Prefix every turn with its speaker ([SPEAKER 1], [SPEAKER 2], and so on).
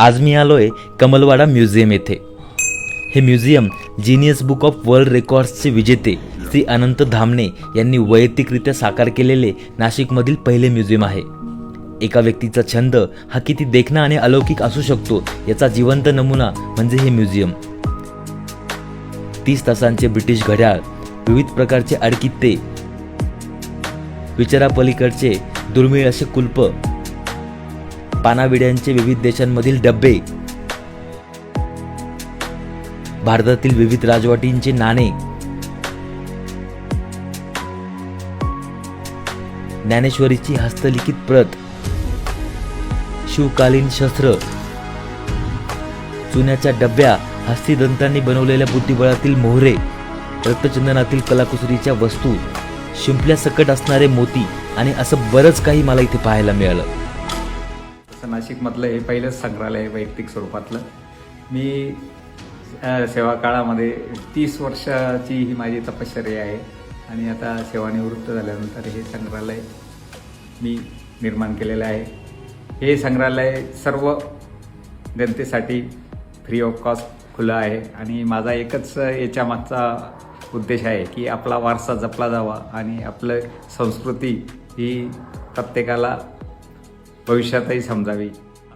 [SPEAKER 1] आज मी आलोय कमलवाडा म्युझियम येथे. हे museum Guinness book of world रेकॉर्ड्सचे विजेते श्री अनंत धामणे यांनी वैयक्तिकरित्या साकार केलेले नाशिकमधील पहिले म्युझियम आहे. एका व्यक्तीचा छंद हा किती देखणा आणि अलौकिक असू शकतो याचा जिवंत नमुना म्हणजे हे म्युझियम. तीस तासांचे ब्रिटिश घड्याळ विविध प्रकारचे अडकित्ते विचारापलीकडचे दुर्मिळ असे कुल्प पानाविड्यांचे विविध देशांमधील डब्बे भारतातील विविध राजवटींचे नाणे ज्ञानेश्वरीची हस्तलिखित प्रत शिवकालीन शस्त्र चुन्याच्या डब्या हस्तिदंतांनी बनवलेल्या बुद्धिबळातील मोहरे रक्तचंदनातील कलाकुसरीच्या वस्तू शिंपल्या सकट असणारे मोती आणि असं बरंच काही मला इथे पाहायला मिळालं.
[SPEAKER 2] तर नाशिकमधलं हे पहिलंच संग्रहालय वैयक्तिक स्वरूपातलं. मी सेवा काळामध्ये तीस वर्षाची ही माझी तपश्चर्या आहे आणि आता सेवानिवृत्त झाल्यानंतर हे संग्रहालय मी निर्माण केलेलं आहे. हे संग्रहालय सर्व जनतेसाठी फ्री ऑफ कॉस्ट खुलं आहे आणि माझा एकच याच्या मागचा उद्देश आहे की आपला वारसा जपला जावा आणि आपलं संस्कृती ही प्रत्येकाला भविष्यातही समजावी.